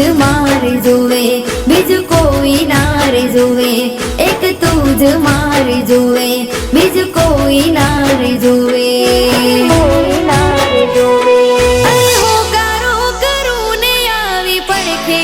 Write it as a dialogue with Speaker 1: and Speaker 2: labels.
Speaker 1: મારી મારે બીજું કોઈ ના રે એક તું જ મારી જોવે બીજું કોઈ ના રે કોઈ હું કારો કરું ને આવી પડખે